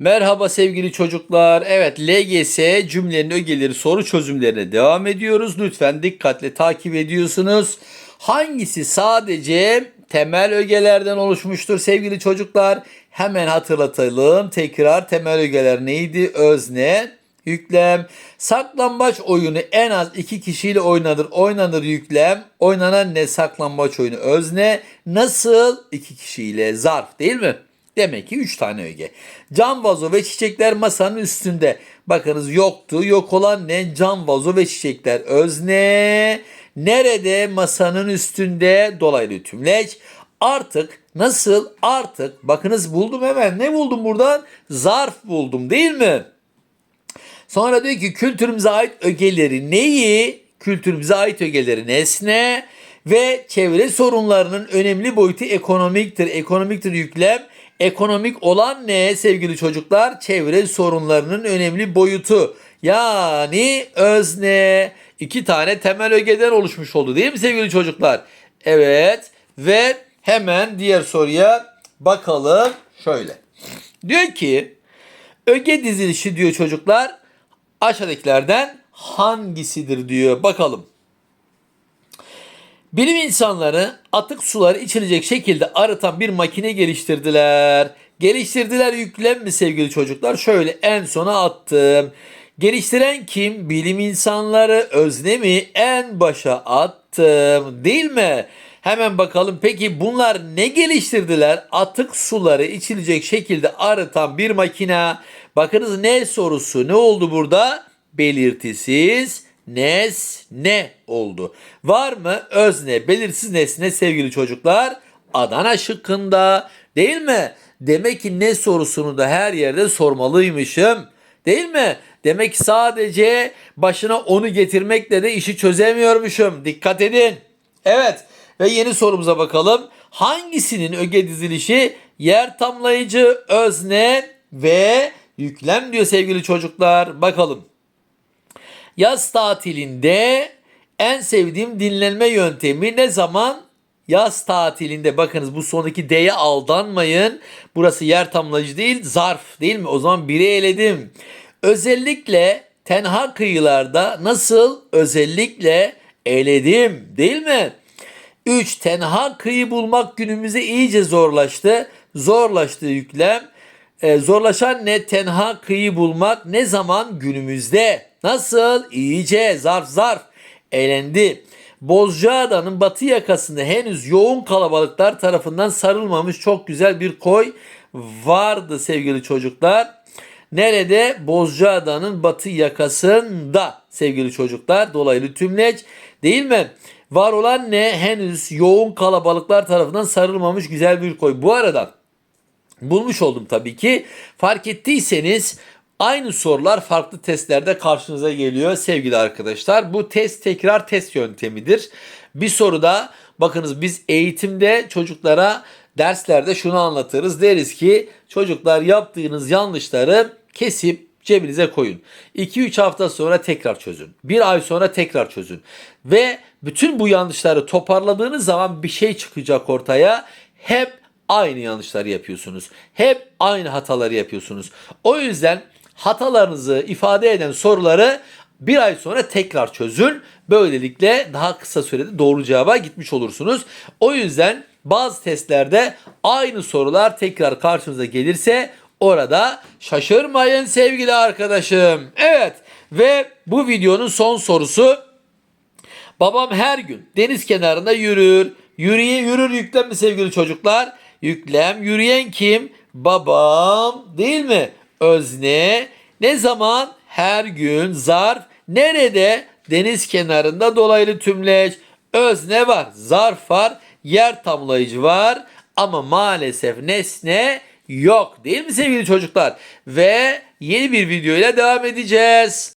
Merhaba sevgili çocuklar. Evet LGS cümlenin ögeleri soru çözümlerine devam ediyoruz. Lütfen dikkatle takip ediyorsunuz. Hangisi sadece temel ögelerden oluşmuştur sevgili çocuklar? Hemen hatırlatalım. Tekrar temel ögeler neydi? Özne, yüklem. Saklambaç oyunu en az iki kişiyle oynanır. Oynanır yüklem. Oynanan ne saklambaç oyunu özne. Nasıl? iki kişiyle zarf değil mi? Demek ki 3 tane öge. Cam vazo ve çiçekler masanın üstünde. Bakınız yoktu. Yok olan ne? Cam vazo ve çiçekler. Özne. Nerede? Masanın üstünde. Dolaylı tümleç. Artık nasıl? Artık bakınız buldum hemen. Ne buldum buradan? Zarf buldum değil mi? Sonra diyor ki kültürümüze ait ögeleri neyi? Kültürümüze ait ögeleri nesne ve çevre sorunlarının önemli boyutu ekonomiktir. Ekonomiktir yüklem. Ekonomik olan ne sevgili çocuklar? Çevre sorunlarının önemli boyutu. Yani özne. iki tane temel ögeden oluşmuş oldu değil mi sevgili çocuklar? Evet ve hemen diğer soruya bakalım. Şöyle. Diyor ki öge dizilişi diyor çocuklar aşağıdakilerden hangisidir diyor. Bakalım. Bilim insanları atık suları içilecek şekilde arıtan bir makine geliştirdiler. Geliştirdiler yüklem mi sevgili çocuklar? Şöyle en sona attım. Geliştiren kim? Bilim insanları özne mi? En başa attım. Değil mi? Hemen bakalım peki bunlar ne geliştirdiler? Atık suları içilecek şekilde arıtan bir makine. Bakınız ne sorusu ne oldu burada? Belirtisiz nesne oldu. Var mı özne belirsiz nesne sevgili çocuklar? Adana şıkkında değil mi? Demek ki ne sorusunu da her yerde sormalıymışım. Değil mi? Demek ki sadece başına onu getirmekle de işi çözemiyormuşum. Dikkat edin. Evet ve yeni sorumuza bakalım. Hangisinin öge dizilişi yer tamlayıcı, özne ve yüklem diyor sevgili çocuklar. Bakalım. Yaz tatilinde en sevdiğim dinlenme yöntemi ne zaman? Yaz tatilinde bakınız bu sondaki D'ye aldanmayın. Burası yer tamlayıcı değil zarf değil mi? O zaman biri eledim. Özellikle tenha kıyılarda nasıl özellikle eledim değil mi? 3. Tenha kıyı bulmak günümüzde iyice zorlaştı. Zorlaştı yüklem. Ee, zorlaşan ne? Tenha kıyı bulmak ne zaman? Günümüzde. Nasıl? İyice zarf zarf. Elendi. Bozcaada'nın batı yakasında henüz yoğun kalabalıklar tarafından sarılmamış çok güzel bir koy vardı sevgili çocuklar. Nerede? Bozcaada'nın batı yakasında sevgili çocuklar. Dolaylı tümleç değil mi? Var olan ne? Henüz yoğun kalabalıklar tarafından sarılmamış güzel bir koy. Bu arada bulmuş oldum tabii ki. Fark ettiyseniz aynı sorular farklı testlerde karşınıza geliyor sevgili arkadaşlar. Bu test tekrar test yöntemidir. Bir soruda bakınız biz eğitimde çocuklara derslerde şunu anlatırız. Deriz ki çocuklar yaptığınız yanlışları kesip cebinize koyun. 2-3 hafta sonra tekrar çözün. Bir ay sonra tekrar çözün. Ve bütün bu yanlışları toparladığınız zaman bir şey çıkacak ortaya. Hep aynı yanlışları yapıyorsunuz. Hep aynı hataları yapıyorsunuz. O yüzden hatalarınızı ifade eden soruları bir ay sonra tekrar çözün. Böylelikle daha kısa sürede doğru cevaba gitmiş olursunuz. O yüzden bazı testlerde aynı sorular tekrar karşınıza gelirse orada şaşırmayın sevgili arkadaşım. Evet ve bu videonun son sorusu Babam her gün deniz kenarında yürür. Yürüye yürür yüklem mi sevgili çocuklar? Yüklem yürüyen kim? Babam değil mi? Özne. Ne zaman? Her gün zarf. Nerede? Deniz kenarında dolaylı tümleç. Özne var, zarf var, yer tamlayıcı var ama maalesef nesne yok değil mi sevgili çocuklar? Ve yeni bir video ile devam edeceğiz.